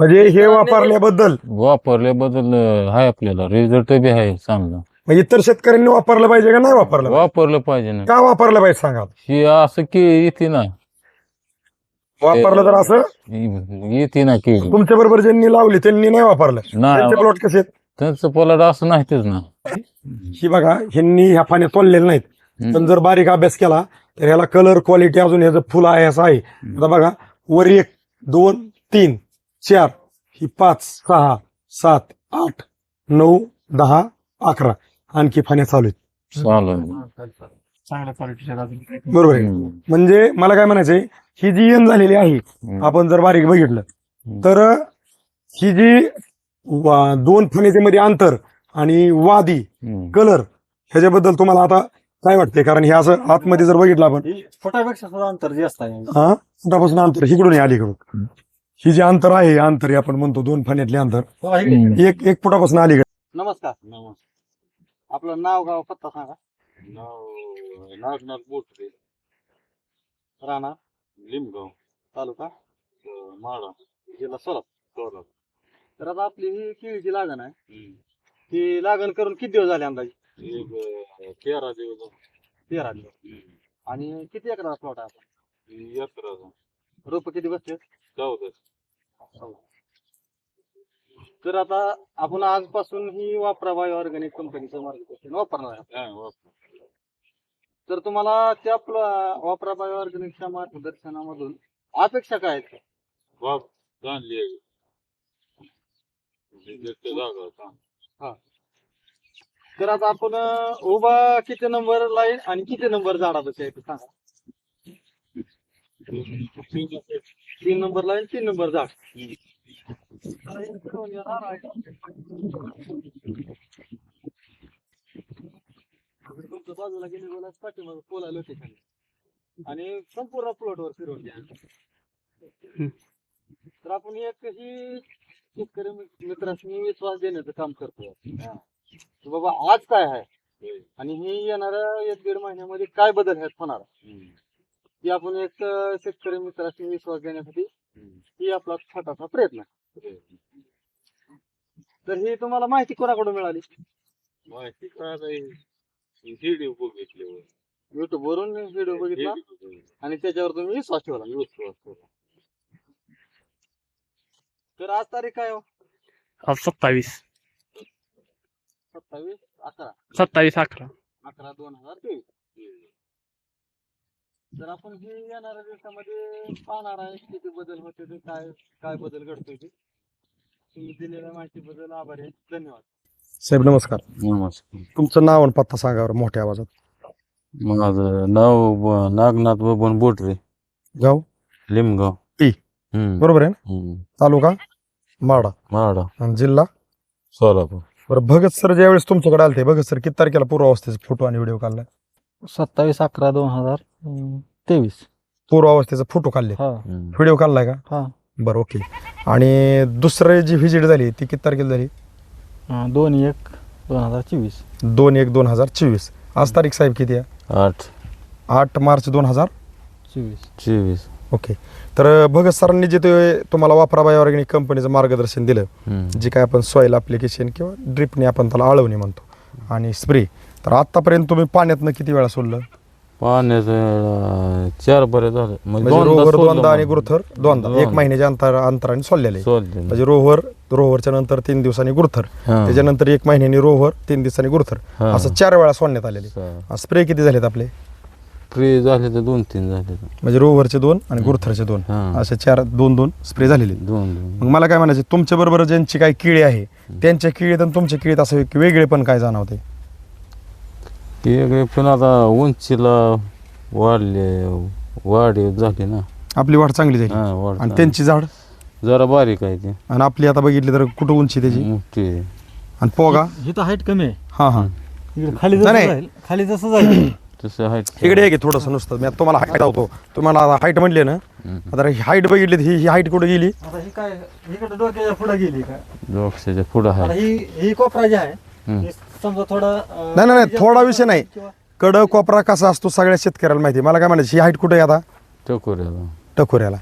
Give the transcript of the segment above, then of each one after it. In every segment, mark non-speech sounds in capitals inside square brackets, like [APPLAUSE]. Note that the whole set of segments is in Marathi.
म्हणजे हे वापरल्याबद्दल. वापरल्याबद्दल आहे आपल्याला. रिझल्ट बी आहे चांगला. मग इतर शेतकऱ्यांनी वापरलं पाहिजे का नाही वापरलं? वापरलं पाहिजे ना. का वापरलं पाहिजे सांगा? ही असं की येते ना. वापरलं तर असं? येते ना की. तुमच्या बरोबर ज्यांनी लावली त्यांनी नाही वापरलं. त्यांचे नाही प्लॉट कसे आहेत? त्यांचं पोलाड असं नाहीतच ना. ही बघा ह्यांनी ह्या पाण्यात तोललेले नाहीत. हम्म. पण जर बारीक अभ्यास केला तर ह्याला कलर क्वालिटी अजून ह्याचं फुल आहे असं आहे. आता बघा वर एक दोन तीन. चार ही पाच सहा सात आठ नऊ दहा अकरा. आणखी फाण्या चालू आहेत. चालेल चांगल्या क्वालिटीच्या बरोबर आहे. म्हणजे मला काय म्हणायचंय ही जी यन झालेली आहे. आपण जर बारीक बघितलं तर ही जी वा- दोन फण्याच्या मध्ये अंतर आणि वादी. कलर ह्याच्याबद्दल तुम्हाला आता काय वाटतंय? कारण हे असं आतमध्ये जर बघितलं आपण. फुटापेक्षा सुद्धा अंतर जास्त आहे. हा? फुटापासून अंतर इकडून आहे अलीकडून. ही जे अंतर आहे हे अंतर हे आपण म्हणतो दोन फण्यातले अंतर. हम्म. एक एक फुटापासून अलीकडे. नमस्कार. आपलं नाव गाव पत्ता सांगा. नागनाथ बोटरे राणा लिमगाव. तालुका? माडा. जिल्हा सोलापूर. तर आता आपली ही केळीची लागण आहे. ती लागण करून किती दिवस झाले अंदाजे? एक तेरा दिवस तेरा दिवस. आणि किती एकराचा प्लॉट आहे आपण यात्रा रोप किती बसते चौदा. तर आता आपण आजपासून ही वापरा बायो ऑर्गॅनिक कंपनीचं मार्गदर्शन वापरणार आहे तर तुम्हाला त्या प्ल- वापरा बायो ऑर्गॅनिकच्या मार्गदर्शनामधून अपेक्षा काय आहेत? जागा तर आता आपण अं, उभा किती नंबर लाईन आणि किती नंबर झाडापाशी आहे ते सांगा. तीन नंबर लाईन तीन नंबर झाड. तुमच्या बाजूला गेले बोला पाठीमाग पोला लोकेशन आणि संपूर्ण प्लॉटवर फिरवून द्या. तर आपण एक ही शेतकरी मित्रांनी विश्वास देण्याचं काम करतो. की बाबा आज काय आहे? आणि हे येणाऱ्या एक दीड महिन्यामध्ये काय बदल आहेत होणार? की आपण एक शेतकरी मित्रांनी विश्वास देण्यासाठी ही आपला छोटासा प्रयत्न आहे. तर ही तुम्हाला माहिती कोणाकडून मिळाली? माहिती काय व्हिडिओ बघितले युट्यूब वरून व्हिडिओ बघितला? आणि त्याच्यावर तुम्ही विश्वास ठेवला? तर आज तारीख काय हो? आज सत्तावीस. सत्तावीस अकरा. सत्तावीस अकरा. अकरा दोन हजार तेवीस. तर आपण हे येणाऱ्या दिवसामध्ये पाहणार आहे किती बदल होते ते काय काय बदल घडतोय ते तुम्ही दिलेल्या माहितीबद्दल आभारी आहे. धन्यवाद. साहेब नमस्कार. नमस्कार. तुमचं नाव आणि पत्ता सांगा बरं मोठ्या आवाजात. माझं नाव ब- नागनाथ बबन बोटरे. गाव? लिमगाव. पी. हम्म, बरोबर आहे ना? हम्म. तालुका? माडा. माडा. आणि जिल्हा? सोलापूर. बरं भगत सर ज्यावेळेस तुमच्याकडे आलते भगत सर किती तारखेला पूर्वावस्थेचे फोटो आणि व्हिडिओ काढलाय सत्तावीस अकरा दोन हजार तेवीस. पूर्वावस्थेचा फोटो काढले. हा. हम्म. व्हिडिओ काढलाय का? हा. बरं ओके आणि दुसरी जी व्हिजिट झाली ती किती तारखेला झाली? दोन एक दोन हजार चोवीस. दोन एक दोन हजार चोवीस. आज तारीख साहेब किती आहे? आठ. आठ मार्च दोन हजार चोवीस. चोवीस. ओके तर भगत सरांनी जे ते तुम्हाला वापराबाई ऑर्गॅनिक कंपनीचं मार्गदर्शन दिलं हम्म. जे काय आपण सॉईल अप्लिकेशन किंवा ड्रिपने आपण त्याला आळवणी म्हणतो आणि स्प्रे तर आतापर्यंत तुम्ही पाण्यातनं किती वेळा सोडलं? पाण्याचं चार बरे झाले. म्हणजे दोनदा रोवर दोनदा आणि. गुरुथर दोनदा. एक. महिन्याच्या अंतर अंतराने सोडलेले. सोडले म्हणजे रोवर रोव्हरच्या नंतर तीन दिवसांनी गुरुथर. हा. त्याच्यानंतर एक महिन्यानी रोव्हर तीन दिवसांनी गुरुथर. हा. असं चार वेळा सोडण्यात आलेले. स्प्रे किती झालेत आपले? फ्री झाले तर दोन तीन झाले तर. म्हणजे रोव्हरचे दोन आणि गुरुथरचे दोन. हा. असे चार दोन दोन स्प्रे झालेले. दोन दोन. मग मला काय म्हणायचं तुमच्या बरोबर ज्यांची काही किळी आहे त्यांच्या किळीत आणि तुमच्या किळीत असं वेगळे पण काय जाणवते? वेगळे पण आता उंचीला वाढले वाढ झाली ना. आपली वाढ चांगली झाली. हा वाढ आणि चांगली. त्यांची झाड? जरा बारीक आहे ती. आणि आपली आता बघितली तर कुठं उंची त्याची? मोठी आहे. आणि पोगा? ही तर हाईट कमी आहे. हा हा. इकडे खाली जसं नाही. जाईल खाली जसं जाईल. तसं आहे इकडे आहे की थोडंसं नुसतं. मी आता तुम्हाला हाईट लावतो तुम्हाला हाईट म्हणले ना. आता ही हाईट बघितली ही ही हाईट कुठे गेली? आता ही काय इकडे डोक्याच्या पुढे गेली का? डोक्याच्या पुढं आता आहे ही ही कोपरा जी आहे हम्म. ही समजा थोडा अं, नाही, नाही, नाही, थोडा विषय नाही. किंवा- कड कोपरा कसा असतो सगळ्या शेतकऱ्याला माहिती आहे. मला काय म्हणायचं ही हाईट कुठे आहे आता? टकोऱ्याला. टकोऱ्याला.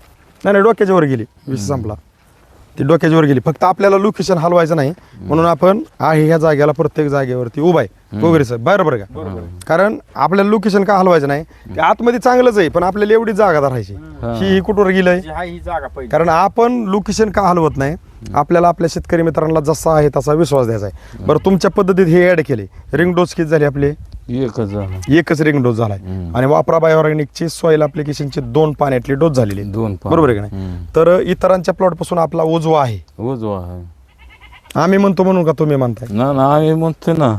नाही नाही डोक्याच्या वर गेली. विषय संपला. ती डोक्याच्या वर गेली. फक्त आपल्याला लोकेशन हलवायचं नाही. म्हणून आपण आहे ह्या जागेला प्रत्येक जागेवरती उभा आहे. वगैरे सर बरोबर का? कारण आपल्याला लोकेशन का हलवायचं नाही? ते आतमध्ये चांगलंच आहे पण आपल्याला एवढी जागा धरायची. ही. ही कुठवर गेलंय? जी आहे ही जागा पहिली. कारण आपण लोकेशन का हलवत नाही? आपल्याला आपल्या शेतकरी मित्रांना जसा आहे तसा विश्वास द्यायचा आहे. बरं तुमच्या पद्धतीत हे ऍड केले. रिंग डोस किती झाले आपले? एकच झाला. एकच रिंग डोस झालाय. आणि वापरा बायोऑर्गॅनिकची सॉईल ऍप्लिकेशनचे दोन पाण्यातले डोस झालेले. दोन पान. बरोबर आहे का नाही. तर इतरांच्या प्लॉटपासून आपला उजवा आहे. उजवा आहे. आम्ही म्हणतो म्हणून का तुम्ही म्हणताय? ना ना आम्ही म्हणतो ना.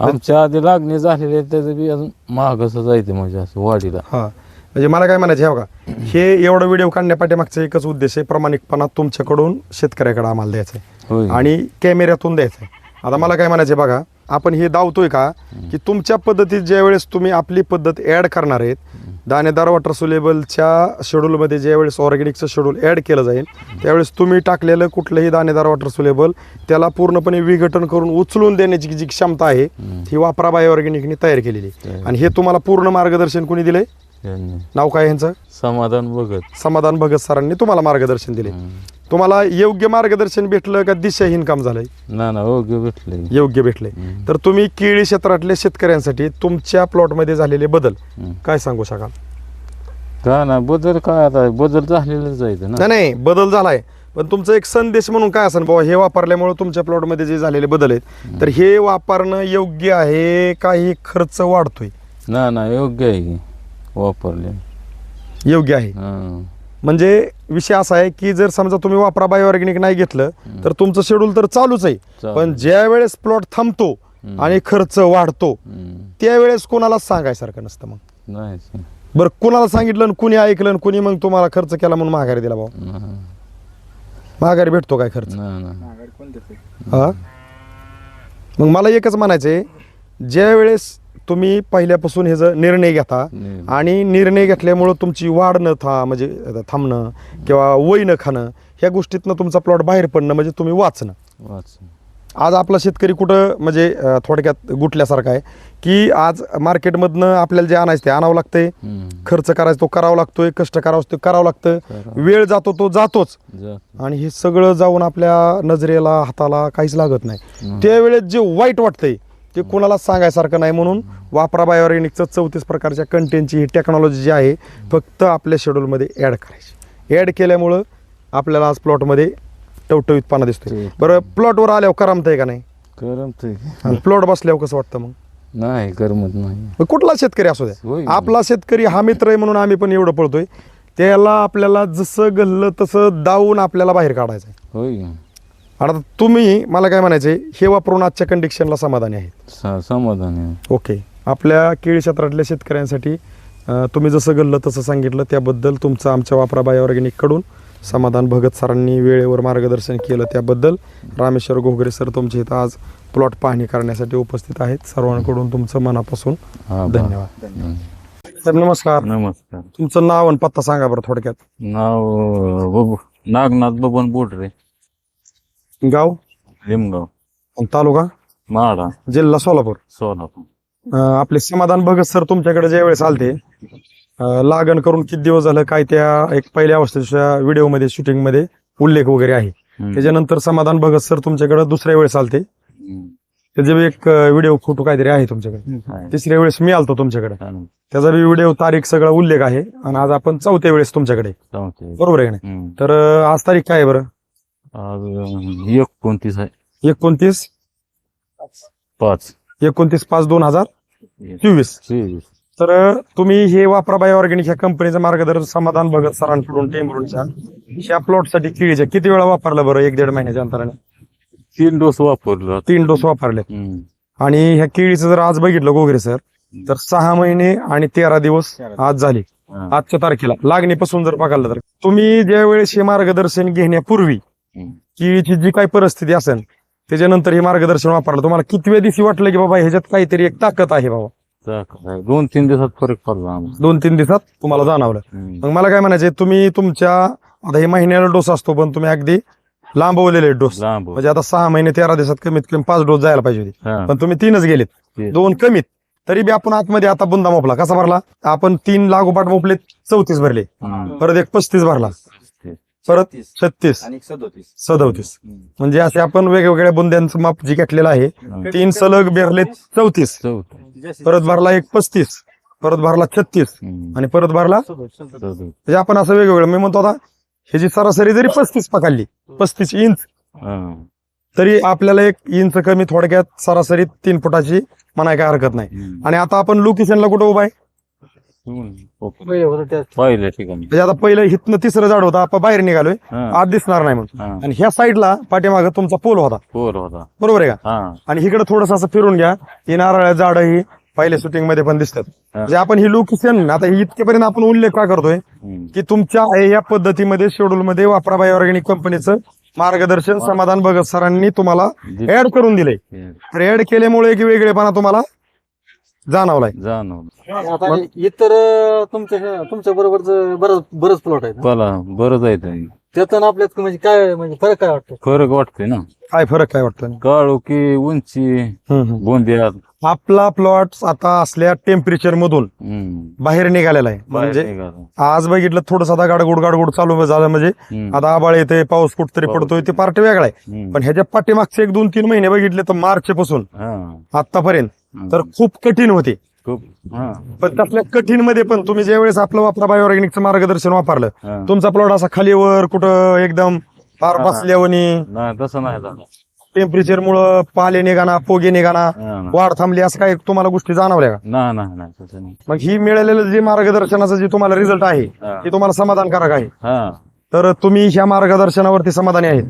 आमच्या आधी लागणी झालेली आहे त्याचं बी अजून महागच जायते म्हणजे असं वाढीला. हा. म्हणजे मला काय म्हणायचं हे बघा हे एवढं व्हिडिओ काढण्यापाठीमागचा एकच उद्देश आहे प्रामाणिकपणा तुमच्याकडून शेतकऱ्याकडे आम्हाला द्यायचा आहे. आणि कॅमेऱ्यातून द्यायचं आहे. आता मला काय म्हणायचं बघा आपण हे दावतोय का की तुमच्या पद्धतीत ज्या वेळेस तुम्ही आपली पद्धत ऍड करणार आहेत दाणेदार वॉटर सुलेबलच्या शेड्यूलमध्ये ज्या वेळेस ऑर्गॅनिकचं शेड्यूल ऍड केलं जाईल त्यावेळेस तुम्ही टाकलेलं कुठलंही दाणेदार वॉटर सुलेबल त्याला पूर्णपणे विघटन करून उचलून देण्याची जी क्षमता आहे ही वापरा बाय ऑर्गॅनिकने तयार केलेली आहे. आणि हे तुम्हाला पूर्ण मार्गदर्शन कोणी दिलंय? नाव काय यांचं? समाधान बघत समाधान भगत सरांनी तुम्हाला मार्गदर्शन दिले. तुम्हाला योग्य मार्गदर्शन भेटलं का दिशाहीन काम झालंय? ना ना ओके भेटले योग्य भेटले हम्म. तर तुम्ही केळी क्षेत्रातल्या शेतकऱ्यांसाठी तुमच्या प्लॉटमध्ये झालेले बदल हम्म. काय सांगू शकाल? का ना बदल काय आता? बदल झालेलंच जायचं ना. नाही नाही बदल झालाय. पण तुमचा एक संदेश म्हणून काय असेल बाबा हे वापरल्यामुळे तुमच्या प्लॉटमध्ये जे झालेले बदल आहेत तर हे वापरणं योग्य आहे का? हे खर्च वाढतोय. ना ना योग्य आहे. की वापरले योग्य आहे हा. म्हणजे विषय असा आहे की जर समजा तुम्ही वापरा बायो ऑर्गॅनिक नाही घेतलं तर तुमचं शेड्यूल तर चालूच आहे चालू. पण ज्या वेळेस प्लॉट थांबतो. आणि खर्च वाढतो हम्म. त्यावेळेस कोणालाच सांगायसारखं नसतं मग बरं कुणाला सांगितलं आणि कुणी ऐकलं आणि कुणी मग तुम्हाला खर्च केला म्हणून माघारी दिला भाऊ माघारी भेटतो काय खर्च. हा मग मला एकच म्हणायचंय ज्या वेळेस तुम्ही पहिल्यापासून ह्याचा निर्णय घेता. आणि निर्णय घेतल्यामुळं तुमची वाढ न था म्हणजे थांबणं किंवा वय न खाणं ह्या गोष्टीतनं तुमचा प्लॉट बाहेर पडणं म्हणजे तुम्ही वाचणं वाच आज आपला शेतकरी कुठं म्हणजे थोडक्यात गुटल्यासारखा आहे की आज मार्केटमधनं आपल्याला जे आणायचं ते आणावं लागतंय. खर्च करायचा तो करावा लागतोय कष्ट करावं ते करावं लागतं. वेळ जातो तो जातोच. आणि हे सगळं जाऊन आपल्या नजरेला हाताला काहीच लागत नाही. त्यावेळेस जे वाईट वाटतंय ते कोणालाच सांगायसारखं नाही म्हणून वापरा बायोऑर्गॅनिकचं चौतीस प्रकारच्या कंटेंटची ही टेक्नॉलॉजी जी आहे फक्त आपल्या शेड्यूलमध्ये ॲड करायची. ॲड केल्यामुळं आपल्याला आज प्लॉटमध्ये टवटवीतपणा दिसतोय. बरं प्लॉटवर आल्यावर करमतंय का नाही? करमतंय. प्लॉट बसल्यावर कसं वाटतं मग? नाही करमत नाही. कुठला शेतकरी असू द्या. आपला शेतकरी हा मित्र आहे म्हणून आम्ही पण एवढं पळतोय. त्याला आपल्याला जसं गल्लं तसं दावून आपल्याला बाहेर काढायचं आहे आता तुम्ही मला काय म्हणायचंय हे वापरून आजच्या कंडिशनला समाधानी आहेत. स- समाधान आहे. ओके. आपल्या केळी क्षेत्रातल्या शेतकऱ्यांसाठी अं, तुम्ही जसं गल्लं तसं सांगितलं त्याबद्दल तुमचं आमच्या वापरा बाय ऑर्गॅनिककडून समाधान भगत सरांनी वेळेवर मार्गदर्शन केलं त्याबद्दल रामेश्वर घोगरे सर तुमच्या इथं आज प्लॉट पाहणी करण्यासाठी उपस्थित आहेत. सर्वांकडून तुमचं मनापासून हा, बा. धन्यवाद. हम्म. तर नमस्कार. नमस्कार. तुमचं नाव आणि पत्ता सांगा बरं थोडक्यात. नाव अं, बबू नागनाथ बबन बोटरे गाव? लिमगाव आणि तालुका? माडा जिल्हा सोलापूर. सोलापूर. अं, आपले समाधान भगत सर तुमच्याकडे ज्या वेळेस आलते अं, लागण करून किती दिवस झालं काय त्या एक पहिल्या अवस्थेच्या व्हिडिओमध्ये शूटिंगमध्ये उल्लेख वगैरे आहे. हम्म. त्याच्यानंतर समाधान भगत सर तुमच्याकडे दुसऱ्या वेळेस आलते. हम्म. त्याचे बी एक व्हिडिओ फोटो काहीतरी आहे तुमच्याकडे. आहे. तिसऱ्या वेळेस मी आलतो तुमच्याकडे. चालेल. त्याचा बी व्हिडिओ तारीख सगळा उल्लेख आहे. आणि आज आपण चौथ्या वेळेस तुमच्याकडे. चालतंय. बरोबर आहे का नाही? हम्म. तर अं, आज तारीख काय आहे बरं? आज एकोणतीस आहे. एकोणतीस? पाच. एकोणतीस पाच दोन हजार चोवीस. तेवीस. तर तुम्ही हे वापरा बाय ऑर्गॅनिक ह्या कंपनीचं मार्गदर्शन समाधान भगत सरांकडून टेंबरूनच्या. ह्या प्लॉटसाठी केळीच्या किती वेळा वापरलं बरं? एक दीड महिन्याच्या अंतराने. तीन डोस वापरलो तीन डोस वापरले. हम्म. आणि ह्या केळीचं जर आज बघितलं गोगरे सर तर सहा महिने आणि तेरा दिवस आज झाले. हा. आजच्या तारखेला. लागणीपासून जर बघायला तर. तुम्ही ज्या वेळेस हे मार्गदर्शन घेण्यापूर्वी. केळीची जी काही परिस्थिती असेल त्याच्यानंतर हे मार्गदर्शन वापरलं. तुम्हाला कितव्या दिवशी वाटलं की बाबा ह्याच्यात काहीतरी एक ताकद आहे बाबा. दोन तीन दिवसात फरक पडला दोन तीन दिवसात तुम्हाला जाणवलं. मग मला काय म्हणायचे तुम्ही तुमच्या आता हे महिन्याला डोस असतो पण तुम्ही अगदी लांबवलेले डोस म्हणजे आता सहा महिने तेरा दिवसात कमीत कमी पाच डोस जायला पाहिजे होते. पण तुम्ही तीनच गेलेत. दोन कमीत. तरी बी आपण आतमध्ये आता बुंदा मोपला. कसा भरला? आपण तीन लागोपाठ मोपले चौतीस भरले. परत एक पस्तीस भरला. परत छत्तीस आणि सदोतीस. सदोतीस. म्हणजे असे आपण वेगवेगळ्या बुंद्यांचं माप जे घेतलेलं आहे तीन सलग बेरले चौतीस. परत भरला एक पस्तीस. परत भरला छत्तीस. आणि परत भरला. म्हणजे आपण असं वेगवेगळं मी म्हणतो आता ह्याची सरासरी जरी पस्तीस पकडली पस्तीस इंच. तरी आपल्याला एक इंच कमी थोडक्यात सरासरी तीन फुटाची म्हणाय काय हरकत नाही. आणि आता आपण लोकेशनला कुठं उभा आहे ओके. पहिले होतं त्यात पहिल्या ठिकाणी म्हणजे आता पहिलं हिथनं तिसरं झाड होतं आपण बाहेर निघालोय. हा. आत दिसणार नाही म्हणून. आणि ह्या साईडला पाठीमागं तुमचा पोल होता. पोर होता. बरोबर आहे का? हा. आणि इकडे थोडस असं फिरून घ्या. ही नारळ झाड ही पहिल्या शूटिंगमध्ये पण दिसतात. म्हणजे आपण ही लोकेशन आता ही इतकेपर्यंत आपण उल्लेख का करतोय? हम्म. की तुमच्या या पद्धतीमध्ये शेड्यूल मध्ये वापराबाई ऑर्गॅनिक कंपनीचं मार्गदर्शन समाधान भगत सरांनी तुम्हाला ऍड करून दिले तर ऍड केल्यामुळे एक वेगळेपणा तुम्हाला जाणवलाय जाणवलं आता इतर तुमच्या तुमच्या बरोबरच बरंच बरंच प्लॉट आहेत. मला बरं जायचं त्यातून आपल्यात म्हणजे काय म्हणजे फरक काय वाटतो फरक वाटतोय ना काय फरक काय वाटतं काळू की उंची गोंदियात आपला प्लॉट आता असल्या टेम्परेचर मधून हम्म. बाहेर निघालेला आहे बाहेर म्हणजे निघालं. आज बघितलं थोडस आता गाडगुड गाडगुड चालू झालं म्हणजे हम्म. आता आबाळ येते पाऊस कुठतरी पाऊस. पडतोय ते पार्ट वेगळा आहे हम्म. पण ह्याच्या पाठीमागचे एक दोन तीन महिने बघितले तर मार्च पासून हा. आतापर्यंत. तर खूप कठीण होते खूप हा. पण त्यातल्या कठीणमध्ये पण तुम्ही ज्यावेळेस आपलं वापरा बायोऑर्गॅनिकचं मार्गदर्शन वापरलं. तुमचा प्लॉट असा खालीवर कुठं एकदम फार. बसल्यावनी नाही तसं नाही टेम्परेचर मुळे पाले निघाना पोगे निघाना. वाढ थांबली असं काही तुम्हाला गोष्टी जाणवल्या का नाही मग ही मिळालेलं जे मार्गदर्शनाचं जे तुम्हाला रिझल्ट आहे. ते तुम्हाला समाधानकारक आहे हा. तर तुम्ही ह्या मार्गदर्शनावरती समाधानी आहेत.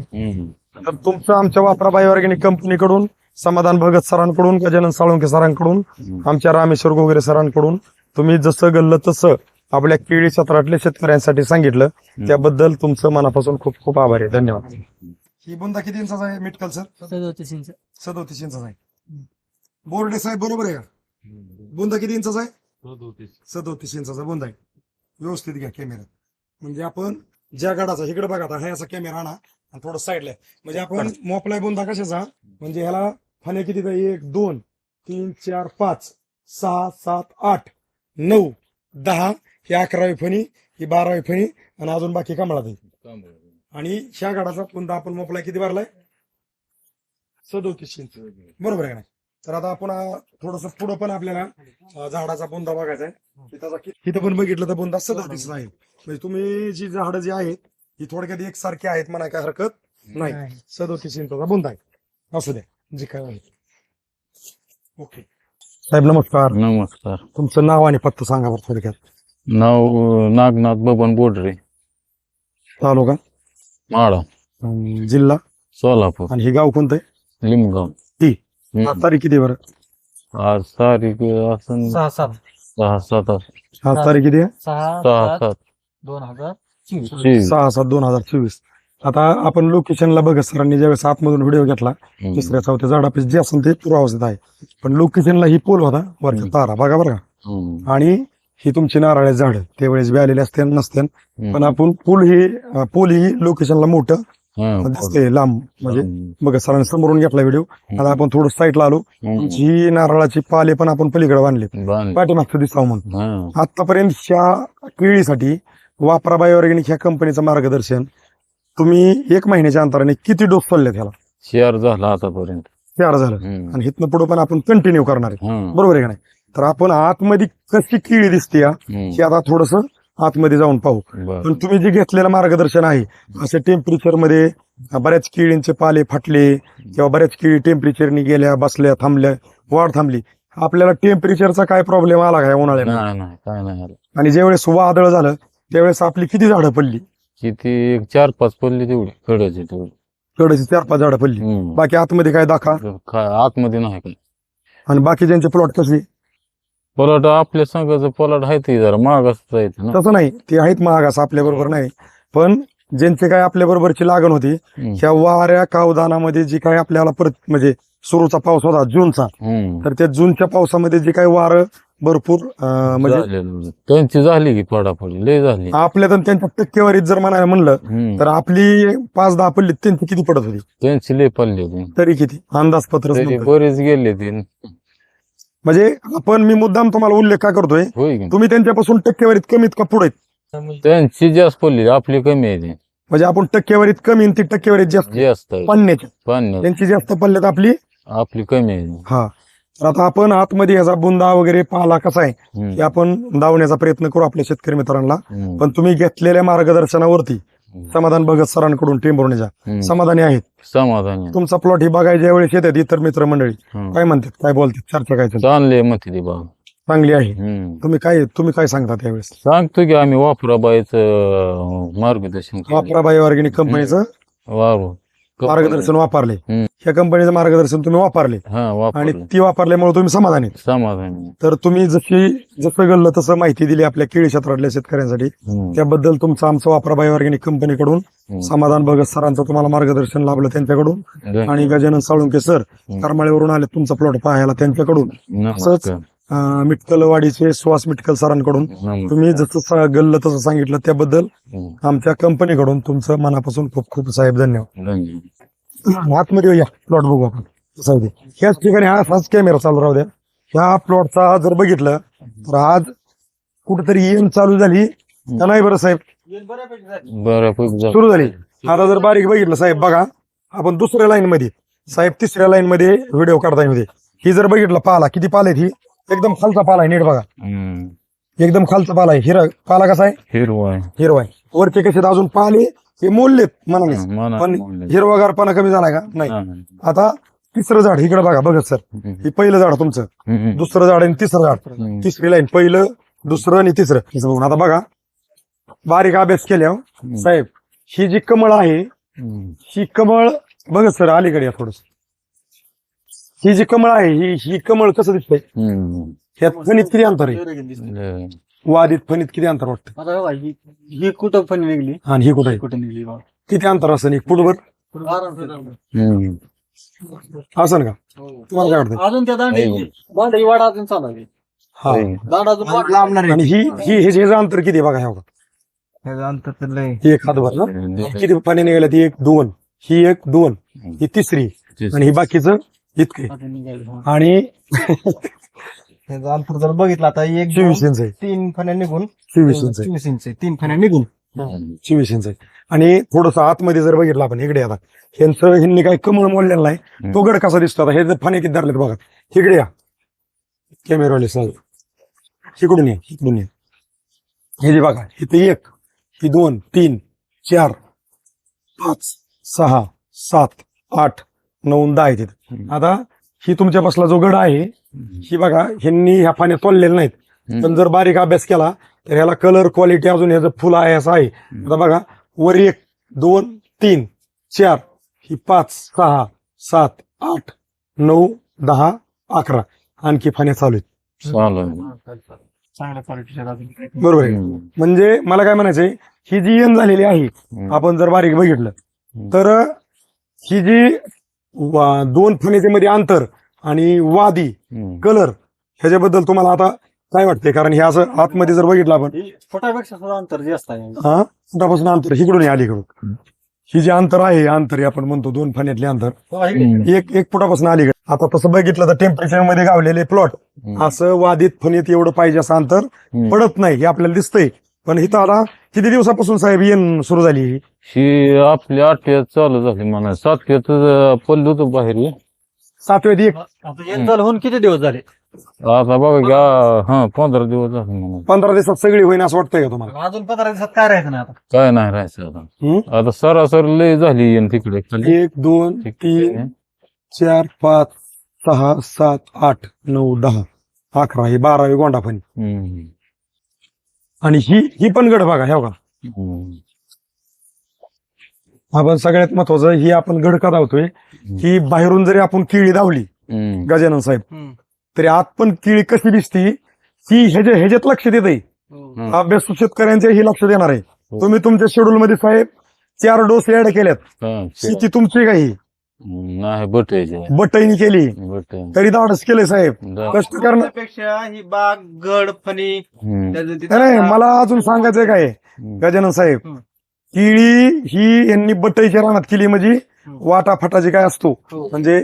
तर तुमचं आमच्या वापरा बायोऑर्गॅनिक कंपनीकडून समाधान भगत सरांकडून गजानन साळुंके सरांकडून. आमच्या रामेश्वर गोगरे सरांकडून. तुम्ही जसं गल्लं तसं आपल्या केळी क्षेत्रातल्या शेतकऱ्यांसाठी सांगितलं त्याबद्दल तुमचं मनापासून खूप खूप आभार आहे. धन्यवाद. ही बुंदा किती इंचाचा आहे मिटकल सर? सदोतीस इंच. सदोतीस इंचाचा आहे. बोर्डे साहेब बरोबर आहे का? बुंदा किती इंचाचा आहे? सदोतीस. इंचाचा बुंदा आहे. व्यवस्थित घ्या कॅमेरा म्हणजे आपण ज्या गाडाचा इकडे बघा आता हा असा कॅमेरा आणा आणि थोडं साईडला. म्हणजे आपण मोपलाय बुंदा कशाचा? म्हणजे ह्याला फाने किती? एक दोन तीन चार पाच सहा सात आठ नऊ दहा ही अकरावी फणी ही बारावी फणी आणि अजून बाकी कमळात आहे. आणि ह्या गाडाचा बुंदा आपण मोपलाय किती भरलाय? सदोतीस इंच. बरोबर आहे का नाही? तर आता आपण थोडस पुढं पण आपल्याला अं, झाडाचा बुंदा बघायचा आहे. की त्याचा कि- इथं पण बघितलं तर बुंदा सदोतीस आहे. म्हणजे तुम्ही जी झाडं जी आहेत ही थोडक्यात एकसारखी आहेत म्हणा काय हरकत नाही. सदोतीस इंचाचा बुंदा आहे. असू द्या. जी काय आहे ओके. साहेब नमस्कार. नमस्कार. तुमचं नाव आणि पत्ता सांगा बरं थोडक्यात. नाव अं, नागनाथ बबन बोडरे. तालुका? माळा. अं, जिल्हा? सोलापूर. आणि हे गाव कोणतं आहे? लिमगाव. ती? हम्म. आज तारीख किती आहे बरं? आज तारीख असं सहा सात. सहा सात आज. तारीख किती आहे? सहा सहा सात सात. दोन हजार. चोवीस. सहा सात दोन हजार चोवीस. आता आपण लोकेशनला बघा सरांनी ज्यावेळेस आतमधून व्हिडिओ घेतला. तिसऱ्या चौथ्या झाडापैकी जे असेल ते पुरावस्थेत आहे पण लोकेशनला ही पोल होता वरच्या. तारा बघा बरं का. आणि ही तुमची नारळाची झाड त्यावेळेस बी आलेले असते नसते. पण आपण पूल ही पूल ही लोकेशनला मोठं दिसते लांब म्हणजे. बघा सरांनी समोरून घेतला व्हिडिओ आता आपण थोडं साईडला आलो. ही नारळाची पाले पण आपण पलीकडे बांधले बांध- पाठीमागचं दिसावं म्हणून. आतापर्यंत ह्या केळीसाठी वापरा बायोऑर्गॅनिक ह्या कंपनीचं मार्गदर्शन तुम्ही एक महिन्याच्या अंतराने किती डोस सोडले त्याला शेअर झाला आतापर्यंत चार झालं हम्म. आणि इथनं पुढे पण आपण कंटिन्यू करणार आहे. बरोबर आहे का नाही तर आपण आतमध्ये कशी केळी दिसते या हम्म. आता थोडस आतमध्ये जाऊन पाहू बरं. पण तुम्ही जे घेतलेलं मार्गदर्शन आहे असे टेम्परेचरमध्ये बऱ्याच केळींचे पाले फाटले किंवा बऱ्याच केळी टेम्परेचरनी गेल्या बसल्या थांबल्या वाढ थांबली आपल्याला टेम्परेचरचा काय प्रॉब्लेम आला काय उन्हाळ्यात नाही नाही काय नाही आलं. आणि ज्यावेळेस वादळ झालं त्यावेळेस आपली किती झाडं पडली किती एक चार पाच पडली तेवढी कडाची तेवढी. तेवढ्याची चार पाच झाडं पडली. हम्म. बाकी आतमध्ये काय दाखा काय आतमध्ये नाही काय आणि बाकी ज्यांचे प्लॉट कसे? पलाट आपल्या संघाचं पलाट आहे ते जरा महाग असं जायचं ना. तसं नाही ते आहेत महाग असं आपल्या बरोबर नाही. पण ज्यांचे काय आपल्या बरोबरची लागण होती हम्म. ह्या वाऱ्या कावदानामध्ये जी काय आपल्याला परत म्हणजे सुरूचा पाऊस होता जूनचा हम्म. तर त्या जूनच्या पावसामध्ये जे काही वारं भरपूर अं, म्हणजे झालेलं. त्यांची झाली की पडापडी लय झाली. आपल्या तर त्यांच्या टक्केवारीत जर म्हणायला म्हणलं हम्म. तर आपली पाच दहा पडली त्यांची किती पडत होती? त्यांची लय पडली होती. तरी किती? अंदाजपत्र तरी बरेच गेले ते. म्हणजे आपण मी मुद्दाम तुम्हाला उल्लेख का करतोय? होय की तुम्ही त्यांच्यापासून टक्केवारीत कमीत का पुढे? त्यांची जास्त पडली आपली कमी आहे ती. म्हणजे आपण टक्केवारीत कमी आणि ती टक्केवारीत जास्त. जास्त आहे. पाणी त्यांची जास्त पडल्यात आपली? आपली कमी आहे. हा. तर आता आपण आतमध्ये याचा बुंदा वगैरे पाला कसा आहे. हे आपण दावण्याचा प्रयत्न करू आपल्या शेतकरी मित्रांना. पण तुम्ही घेतलेल्या मार्गदर्शनावरती. समाधान भगत सरांकडून टेंभुर्णीच्या. समाधानी आहेत समाधानी. तुमचा प्लॉट ही बघायच्या वेळेस येतात इतर मित्र मंडळी. काय म्हणतात काय बोलतात चर्चा काय? चांगले चांगली आहे. तुम्ही काय तुम्ही काय सांगता त्यावेळेस सांगतो की आम्ही वापराबाईचं मार्गदर्शन. वापराबाई ऑर्गॅनिक कंपनीचं वारू मार्गदर्शन वापरले. ह्या कंपनीचं मार्गदर्शन तुम्ही वापरले. आणि ती वापरल्यामुळे तुम्ही समाधानी. समाधानी तर तुम्ही जशी जसं गल्लं तसं माहिती दिली आपल्या केळी क्षेत्रातल्या शेतकऱ्यांसाठी. त्याबद्दल तुमचं आमचं वापराबाई ऑर्गॅनिक कंपनीकडून. समाधान भगत सरांचं तुम्हाला मार्गदर्शन लाभलं त्यांच्याकडून. आणि गजानन साळुंके सर करमाळेवरून आले तुमचा प्लॉट पाहायला त्यांच्याकडून. नमस्कार. अं, मिटकलवाडीचे सुहास मिटकल सरांकडून. तुम्ही जसं गल्लं तसं सांगितलं त्याबद्दल. आमच्या कंपनीकडून तुमचं मनापासून खूप खूप साहेब धन्यवाद. आतमध्ये या प्लॉट बघू आपण. ते. ह्याच ठिकाणी हा हाच कॅमेरा चालू राहू द्या. ह्या प्लॉटचा जर बघितलं तर आज कुठेतरी एम चालू झाली. का नाही बरं साहेब. सुरू झाली. आता जर बारीक बघितलं साहेब बघा. आपण दुसऱ्या लाईन मध्ये साहेब तिसऱ्या लाईन मध्ये व्हिडिओ काढतायमध्ये. ही जर बघितलं पाला किती पाला आहेत ही. एकदम खालचा पाला आहे नीट बघा हम्म. एकदम खालचा पाला आहे हिरा पाला कसा आहे हिरवा आहे. हिरवा आहे वरचे कसे आहेत अजून पाले हे मोडलेत म्हणाले पण म्हणलं. हिरवागारपणा कमी झालाय का नाही हा. आता तिसरं झाड इकडे बघा बघत सर हम्म. हे पहिलं झाड तुमचं हम्म. दुसरं झाड आणि तिसरं झाड हम्म. तिसरी लाईन पहिलं दुसरं आणि तिसरं बघून आता बघा बारीक अभ्यास केल्यावर हम्म. साहेब ही जी कमळ आहे हम्म. ही कमळ बघा सर अलीकडे या थोडस ही जी कमळ आहे ही ही कमळ कसं दिसतंय? हम्म. ह्यात फणीत किती अंतर आहे. लय. वादीत फणीत किती अंतर वाटतं? आता बघा, ही ही कुठं पण निघली आणि ही कुठं आहे? कुठं निघली बघा. किती अंतर असं एक फुटभर. हम्म. असं का? हो. तुम्हाला काय वाटतं? अजून त्या दांडी वाढ अजून चालू आहे. हा. दांड अजून वाढ लांबणार आणि ही ही हे जे अंतर किती आहे बघा ह्या बघा. अंतर तर लय. ही एक हातभर ना? किती पाणी निघालं ती एक दोन ही एक दोन ही तिसरी. आणि ही बाकीचं? इतके. हो. आणि [LAUGHS] त्याचं अंतर जर बघितलं आता एक दोन, चोवीस इंच आहे. तीन फण्या निघून. चोवीस इंच आहे. चोवीस इंच आहे. तीन फण्या निघून. चोवीस इंच आहे. आणि थोडस आतमध्ये जर बघितलं आपण इकडे आता. ह्यांचं ह्यांनी काही कमळ मोडलेला नाही. तो गड कसा दिसतो आता. हे जर फाने किती धरलेत बघा. इकडे या. कॅमेरावाले सर इकडून या इकडून या. हे जे बघा इथे एक ही दोन तीन चार पाच सहा सात आठ नऊ दहा आहे तिथे. आता ही तुमच्या बसला जो गड आहे ही बघा ह्यांनी ह्या पाण्यात तोडलेल्या नाहीत. पण जर बारीक अभ्यास केला तर ह्याला कलर क्वालिटी अजून ह्याचं फुल आहे असं आहे. आता बघा वर एक दोन तीन चार ही पाच सहा सात आठ नऊ दहा अकरा आणखी फाण्या चालू आहेत. बरोबर आहे. म्हणजे मला काय म्हणायचंय ही जी एन झालेली आहे आपण जर बारीक बघितलं तर ही जी वा- दोन फण्याच्या मध्ये अंतर आणि वादी हम्म. कलर ह्याच्याबद्दल तुम्हाला आता काय वाटतंय कारण हे असं आतमध्ये जर बघितलं आपण ही फुटापेक्षा सुद्धा अंतर जास्त आहे हा फुटापासून अंतर इकडून आहे अलीकडून ही जे अंतर आहे हे अंतर हे आपण म्हणतो दोन फण्यातले अंतर. हम्म. एक एक फुटापासून अलीकडे आता तसं बघितलं तर टेम्परेचरमध्ये गावलेले प्लॉट हम्म. असं वादीत फणीत एवढं पाहिजे असं अंतर हम्म. पडत नाही हे आपल्याला दिसतंय पण इथं आता किती दिवसापासून साहेब येण सुरू झाली ही? ही आपल्या आठव्यात चालू झाली म्हणा. सातव्यात पडलो होतो बाहेर हे. सातव्यात एक. आता होऊन किती दिवस झाले? आता बघा हा पंधरा दिवस झाले म्हणा. पंधरा दिवसात सगळी होईन असं वाटतंय का तुम्हाला? अजून पंधरा दिवसात काय राहायचं ना आता? काय नाही राहायचं आता. हम्म? आता सरासरी लय झाली येईन तिकडे खाली. एक दोन तीन चार पाच सहा सात आठ नऊ दहा अकरा ही बारावी गोंडा फणी हम्म. आणि ही ही पण गड बघा हे बघा. आपण सगळ्यात महत्वाचं ही आपण गड का धावतोय ही बाहेरून जरी आपण किळी धावली. गजानन साहेब. तरी आत पण किळी कशी दिसती ती ह्याच्या ह्याच्यात लक्ष देत आहे हम्म. अभ्यास शेतकऱ्यांचे ही लक्ष देणार आहे हो. तुम्ही तुमच्या शेड्यूल मध्ये साहेब चार डोस ऍड केल्यात हा, ही ती तुमची काही. नाही बटायचे बटईनी केली. तरी धाडस केले साहेब. कष्ट करणं त्यापेक्षा ही बाग गड फणी. त्याचं तिथं- नाही मला अजून सांगायचं काय? आहे, गजानन साहेब हम्म. केळी ही यांनी बटईच्या रानात केली म्हणजे वाटा फटाची काय असतो? हो. म्हणजे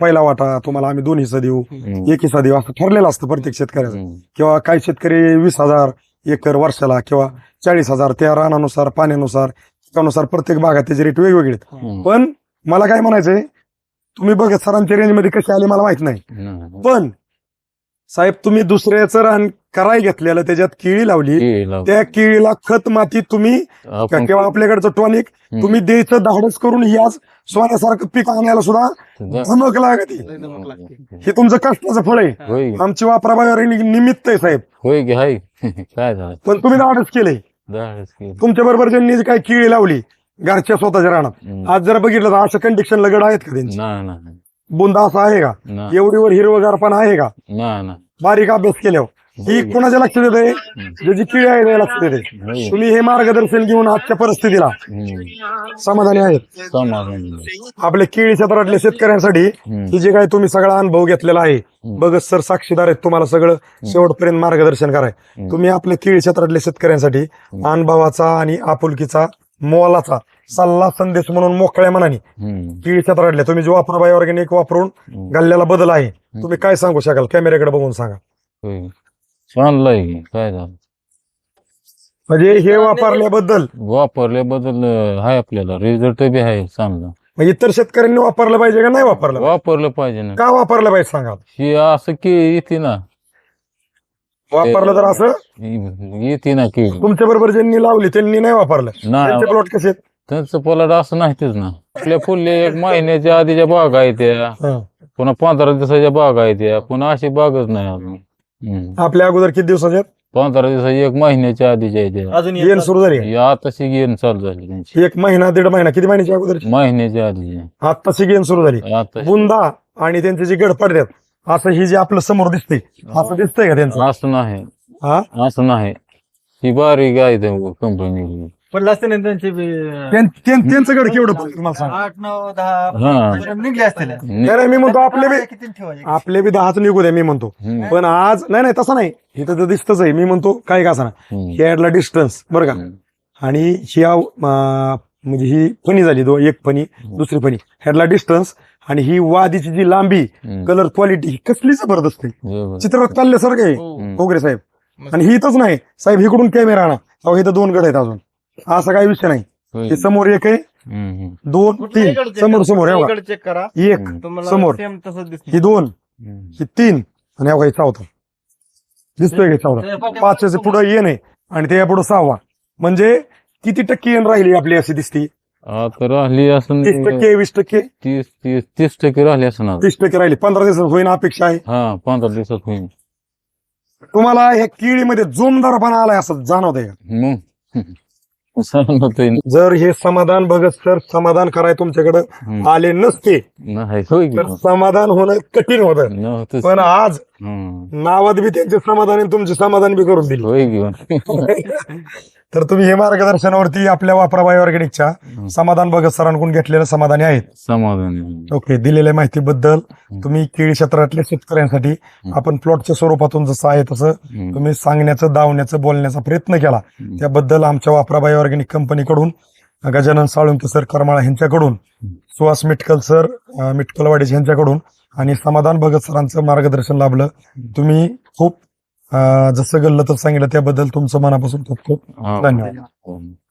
पहिला वाटा तुम्हाला आम्ही दोन हिस्सा देऊ. एक हिस्सा देऊ. असं ठरलेलं असतं प्रत्येक शेतकऱ्याचं. किंवा काही शेतकरी वीस हजार एकर वर्षाला किंवा चाळीस हजार त्या रानानुसार पाण्यानुसार त्यानुसार प्रत्येक भागात त्याचे रेट वेगवेगळे आहेत. हम्म. पण मला काय म्हणायचंय तुम्ही बघत सरांच्या रेंजमध्ये कसे आले मला माहीत नाही. पण साहेब तुम्ही दुसऱ्याचं रान कराय घेतलेलं त्याच्यात केळी लावली. त्या केळीला खत माती तुम्ही किंवा आपल्याकडचं टॉनिक. तुम्ही द्यायचं धाडस करून ही आज सोन्यासारखं पीक आणायला सुद्धा धमक लागते. हे तुमचं कष्टाचं फळ आहे आमची वापराबाहेर निमित्त आहे साहेब होय [LAUGHS] काय झालं पण तुम्ही धाडस केले. तुमच्या बरोबर ज्यांनी काही केळी लावली घरच्या स्वतःच्या हम्म. आज जर बघितलं तर अशा कंडिशन लगड आहेत का त्यांची? नाही बुंदा असा आहे का? नाही. एवढीवर हिरवगार पण आहे का? नाही नाही. बारीक अभ्यास केल्यावर. ही कुणाच्या लक्षात येते ज्याची किळी आहे लक्षात येते होय. तुम्ही हे मार्गदर्शन घेऊन आजच्या परिस्थितीला हम्म. समाधानी आहेत. समाधान आपल्या केळी क्षेत्रातल्या शेतकऱ्यांसाठी. ही जे काय तुम्ही सगळा अनुभव घेतलेला आहे बघत सर साक्षीदार आहेत तुम्हाला सगळं शेवटपर्यंत मार्गदर्शन कराय. तुम्ही आपल्या केळी क्षेत्रातल्या शेतकऱ्यांसाठी अनुभवाचा आणि आपुलकीचा मोलाचा सल्ला संदेश म्हणून मोकळ्या मनाने. केळी क्षेत्रातल्या तुम्ही जो वापरा ऑर्गॅनिक वापरून. गल्ल्याला बदल आहे. तुम्ही काय सांगू शकाल? कॅमेऱ्याकडे बघून सांगा. चांगलंय. काय झालं? म्हणजे हे वापरल्याबद्दल वापरल्याबद्दल हाय आपल्याला. रिझल्ट बी आहे चांगला. मग इतर शेतकऱ्यांनी वापरलं पाहिजे का नाही वापरलं? वापरलं पाहिजे ना. का वापरलं पाहिजे सांगा. ही असं की येते ना वापरलं तर असं? येते ना की. तुमच्या बरोबर ज्यांनी लावली त्यांनी नाही वापरलं. नाही त्यांचे प्लॉट कसे आहेत? त्यांचं पलाट असं नाहीतच ना. आपल्या फुले एक महिन्याच्या आधीच्या बाग आहेत त्या. हं. पुन्हा पंधरा दिवसाच्या बाग आहेत त्या. पुन्हा अशी बागच नाही अजून. हम्म. आपल्या अगोदर किती दिवसाचे आहेत? पंधरा दिवसाची एक महिन्याच्या आधीच्या आहेत त्या. अजून येण सुरू झाली ही आताशी गेन चालू झाली त्यांची. एक महिना दीड महिना किती महिन्याची अगोदर महिन्याच्या आधीची आत्ताची गेम सुरू झाली. आता बुंदा आणि त्यांचे जे गड पडतात असं ही जे आपलं समोर दिसतंय असं दिसतंय का त्यांचं? असं नाही. हा? असं नाही. ही बारीक आहे कंपनी पडलं असते ना त्यांचे बी, त्यां- त्यां- त्यांचं गड केवढं पडलं तुम्हाला सांगा. आठ नऊ दहा हा. निघले असतील. नाही, मी म्हणतो आपले बी किती ठेवायचे आपले बी दहाच निघू द्या मी म्हणतो. हम्म. पण आज नाही नाही तसं नाही. इथं तर दिसतच आहे. मी म्हणतो काय का ना हम्म. ह्याला डिस्टन्स बरं का. आणि ह्या म्हणजे ही फणी झाली दो एक फणी दुसरी फणी. ह्याला डिस्टन्स आणि ही वादीची जी लांबी. कलर क्वालिटी ही कसली जबरदस्त आहे. बरोबर. चित्रात चालल्यासारखं आहे. हम्म. कोगरे साहेब. आणि ही इथंच नाही. साहेब इकडून कॅमेरा आणा. अहो इथं दोन गड आहेत अजून. असा काही विषय नाही. हे समोर एक आहे. दोन तीन. समोर समोर हे बघा. चेक करा. एक समोर. ही दोन. ही तीन. आणि अवघा ही चौथा. दिसतोय का चौथा? पाचशे पुढे येण आहे आणि त्या पुढे सहावा. म्हणजे किती टक्के येण राहिली आपली अशी दिसती? आता राहिली असं तीस टक्के वीस टक्के? तीस तीस तीस टक्के राहिली असं ना तीस टक्के राहिली. पंधरा दिवसात होईन अपेक्षा आहे. हा पंधरा दिवसात होईल तुम्हाला ह्या केळीमध्ये जोमदारपणा आलाय असं जाणवतंय का? मग? [LAUGHS] सांगतोय जर हे समाधान बघत तर समाधान कराय तुमच्याकडे हम्म. आले नसते नाही होय की तर मग. समाधान होणं कठीण होतं. नव्हतंच. पण आज हम्म. नावात बी त्यांचे समाधान आणि तुमचे समाधान बी करून दिले. होय की मग. [LAUGHS] तर तुम्ही हे मार्गदर्शनावरती आपल्या वापराबाई ऑर्गॅनिकच्या समाधान भगत सरांकडून घेतलेलं समाधानी आहेत. समाधान. ओके दिलेल्या माहितीबद्दल तुम्ही केळी क्षेत्रातल्या शेतकऱ्यांसाठी आपण प्लॉटच्या स्वरूपातून जसं आहे तसं. तुम्ही सांगण्याचं दावण्याचं बोलण्याचा प्रयत्न केला. त्याबद्दल आमच्या वापराबाई ऑर्गॅनिक कंपनीकडून गजानन साळुंके सर करमाळा यांच्याकडून सुहास मिटकल सर अं, मिटकलवाडीज यांच्याकडून आणि समाधान भगत सरांचं मार्गदर्शन लाभलं. तुम्ही खूप जसं गल्लं तर सांगितलं त्याबद्दल तुमचं मनापासून खूप खूप हा. धन्यवाद हो.